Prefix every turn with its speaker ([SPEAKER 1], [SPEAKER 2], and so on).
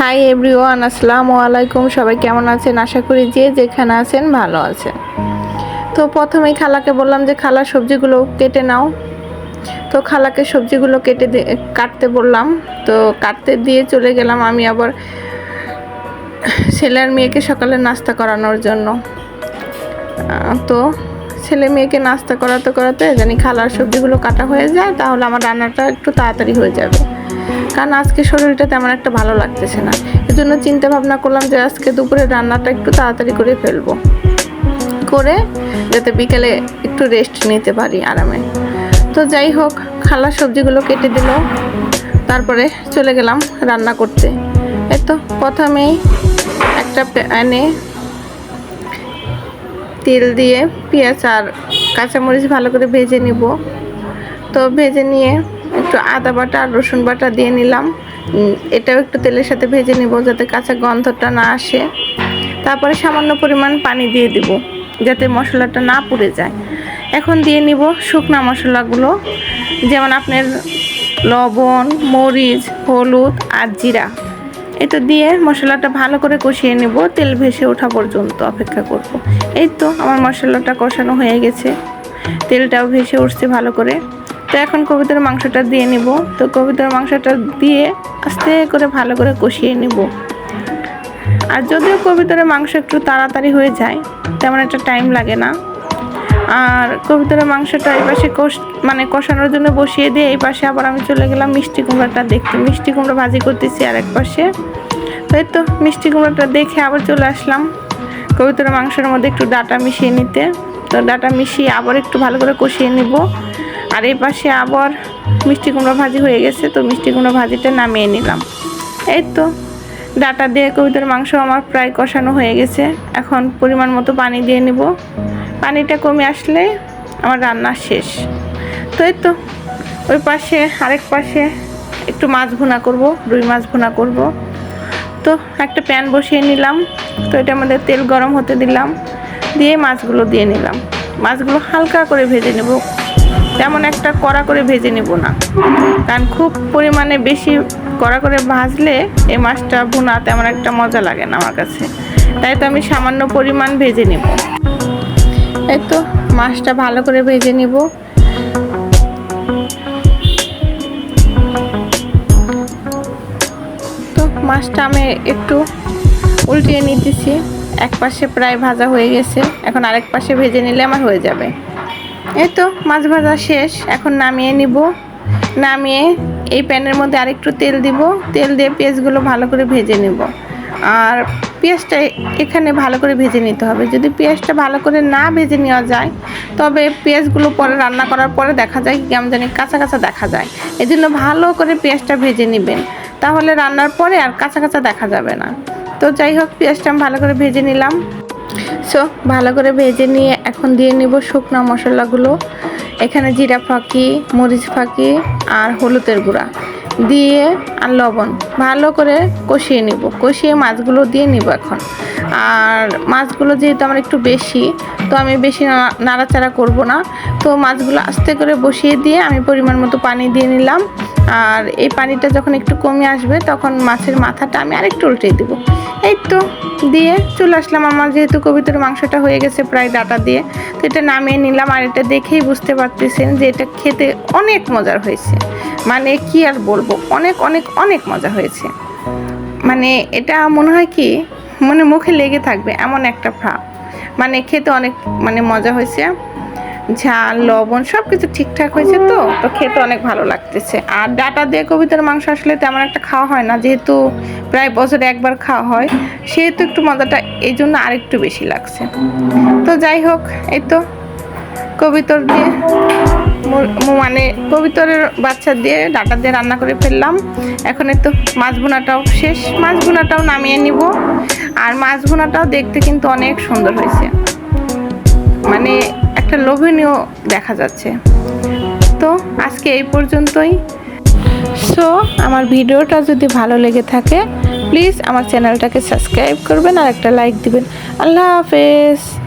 [SPEAKER 1] Hi everyone আসসালামু আলাইকুম। সবাই কেমন আছেন? আশা করি যে যেখানে আছেন ভালো আছেন। তো প্রথমেই খালাকে বললাম যে, খালা, সবজিগুলো কেটে নাও। তো খালাকে সবজিগুলো কেটে কাটতে বললাম। তো কাটতে দিয়ে চলে গেলাম আমি আবার ছেলের মেয়েকে সকালে নাস্তা করানোর জন্য। তো ছেলে মেয়েকে নাস্তা করাতে করাতে জানি খালার সবজিগুলো কাটা হয়ে যায়, তাহলে আমার রান্নাটা একটু তাড়াতাড়ি হয়ে যাবে। কারণ আজকে শরীরটা তেমন একটা ভালো লাগতেছে না। এই জন্য চিন্তা ভাবনা করলাম যে আজকে দুপুরে রান্নাটা একটু তাড়াতাড়ি করে ফেলব। করে যাতে বিকেলে একটু রেস্ট নিতে পারি আরামে। তো যাই হোক, খালা সবজিগুলো কেটে দিল। তারপরে চলে গেলাম রান্না করতে। এই তো প্রথমেই একটা প্যানে তেল দিয়ে পেঁয়াজ আর কাঁচামরিচ ভালো করে ভেজে নিব। তো ভেজে নিয়ে একটু আদা বাটা আর রসুন বাটা দিয়ে নিলাম। এটাও একটু তেলের সাথে ভেজে নিব যাতে কাঁচা গন্ধটা না আসে। তারপরে সামান্য পরিমাণ পানি দিয়ে দিব, যাতে মশলাটা না পুড়ে যায়। এখন দিয়ে নিব শুকনা মশলাগুলো, যেমন আপনার লবণ, মরিচ, হলুদ আর জিরা। এটা দিয়ে মশলাটা ভালো করে কষিয়ে নেব, তেল ভেসে ওঠা পর্যন্ত অপেক্ষা করব। এই তো আমার মশলাটা কষানো হয়ে গেছে। তেলটাও ভেসে উঠছে ভালো করে। তো এখন কবিতার মাংসটা দিয়ে নিব। তো কবিতার মাংসটা দিয়ে আস্তে করে ভালো করে কষিয়ে নেব। আর যদিও কবিতার মাংস একটু তাড়াতাড়ি হয়ে যায়, তেমন একটা টাইম লাগে না। আর কবিতার মাংসটা এই পাশে কষ মানে কষানোর জন্য বসিয়ে দিয়ে এই পাশে আবার আমি চলে গেলাম মিষ্টি কুমড়াটা দেখতে। মিষ্টি কুমড়া ভাজি করতেছি আর এক পাশে। তো এই তো, মিষ্টি কুমড়াটা দেখে আবার চলে আসলাম। কবিতার মাংসের মধ্যে একটু ডাটা মিশিয়ে নিতে। তো ডাটা মিশিয়ে আবার একটু ভালো করে কষিয়ে নিব। আর এই পাশে আবার মিষ্টি কুমড়া ভাজি হয়ে গেছে, তো মিষ্টি কুমড়া ভাজিটা নামিয়ে নিলাম। এই তো, ডাটা দিয়ে কবিতার মাংস আমার প্রায় কষানো হয়ে গেছে। এখন পরিমাণ মতো পানি দিয়ে নিব। পানিটা কমে আসলে আমার রান্না শেষ। তো এই তো, ওই পাশে, আরেক পাশে একটু মাছ ভুনা করব, রুই মাছ ভুনা করব। তো একটা প্যান বসিয়ে নিলাম, তো এটা মধ্যে তেল গরম হতে দিলাম। দিয়ে মাছগুলো দিয়ে নিলাম। মাছগুলো হালকা করে ভেজে নেব। তেমন একটা কড়া করে ভেজে নেব না। কারণ খুব পরিমাণে বেশি কড়া করে ভাজলে এই মাছটা ভুনা তেমন একটা মজা লাগে না আমার কাছে। তাই তো আমি সামান্য পরিমাণ ভেজে নেব। এই তো মাছটা ভালো করে ভেজে নিব। তো মাছটা আমি একটু উল্টিয়ে নিতেছি। এক পাশে প্রায় ভাজা হয়ে গেছে। এখন আরেক পাশে ভেজে নিলে আমার হয়ে যাবে। এই তো, মাছ ভাজা শেষ। এখন নামিয়ে নিব। নামিয়ে এই প্যানের মধ্যে আরেকটু তেল দিব। তেল দিয়ে পেঁয়াজগুলো ভালো করে ভেজে নেব। আর পেঁয়াজটা এখানে ভালো করে ভেজে নিতে হবে। যদি পেঁয়াজটা ভালো করে না ভেজে নেওয়া যায়, তবে পেঁয়াজগুলো পরে রান্না করার পরে দেখা যায় কেমন জানি কাঁচা কাঁচা দেখা যায়। এই জন্য ভালো করে পেঁয়াজটা ভেজে নেবেন। তাহলে রান্নার পরে আর কাঁচা কাঁচা দেখা যাবে না। তো যাই হোক, পেঁয়াজটা আমি ভালো করে ভেজে নিলাম। সো ভালো করে ভেজে নিয়ে এখন দিয়ে নিব শুকনো মশলাগুলো। এখানে জিরা ফাঁকি, মরিচ ফাঁকি আর হলুদের গুঁড়া দিয়ে আর লবণ। ভালো করে কষিয়ে নিব। কষিয়ে মাছগুলো দিয়ে নিব এখন। আর মাছগুলো যেহেতু আমার একটু বেশি, তো আমি বেশি নাড়াচাড়া করব না। তো মাছগুলো আস্তে করে বসিয়ে দিয়ে আমি পরিমাণ মতো পানি দিয়ে নিলাম। আর এই পানিটা যখন একটু কমে আসবে, তখন মাছের মাথাটা আমি আরেকটু উল্টে দেবো। এই তো, দিয়ে চলে আসলাম আমার যেহেতু কবিতার মাংসটা হয়ে গেছে প্রায় ডাটা দিয়ে। তো এটা নামিয়ে নিলাম আর এটা দেখেই বুঝতে পারতেছেন যে এটা খেতে অনেক মজার হয়েছে। মানে কি আর বলব, অনেক অনেক অনেক মজা হয়েছে। মানে এটা মনে হয় কি মানে মুখে লেগে থাকবে, এমন একটা ভাব। মানে খেতে অনেক মানে মজা হয়েছে। ঝাল, লবণ সব কিছু ঠিকঠাক হয়েছে তো তো খেতে অনেক ভালো লাগতেছে। আর ডাটা দিয়ে কবিতার মাংস আসলে তেমন একটা খাওয়া হয় না, যেহেতু প্রায় বছরে একবার খাওয়া হয়, সেহেতু একটু মজাটা এই জন্য আরেকটু বেশি লাগছে। তো যাই হোক, এই তো কবিতর দিয়ে মানে কবিতরের বাচ্চা দিয়ে ডাটা দিয়ে রান্না করে ফেললাম। এখন একটু মাছ ভুনাটাও শেষ। মাছ ভুনাটাও নামিয়ে নিব। আর মাছ ভুনাটাও দেখতে কিন্তু অনেক সুন্দর হয়েছে। মানে একটা লোভনীয় দেখা যাচ্ছে। তো আজকে এই পর্যন্তই। সো, আমার ভিডিওটা যদি ভালো লেগে থাকে, প্লিজ আমার চ্যানেলটাকে সাবস্ক্রাইব করবেন আর একটা লাইক দিবেন। আল্লাহ হাফেজ।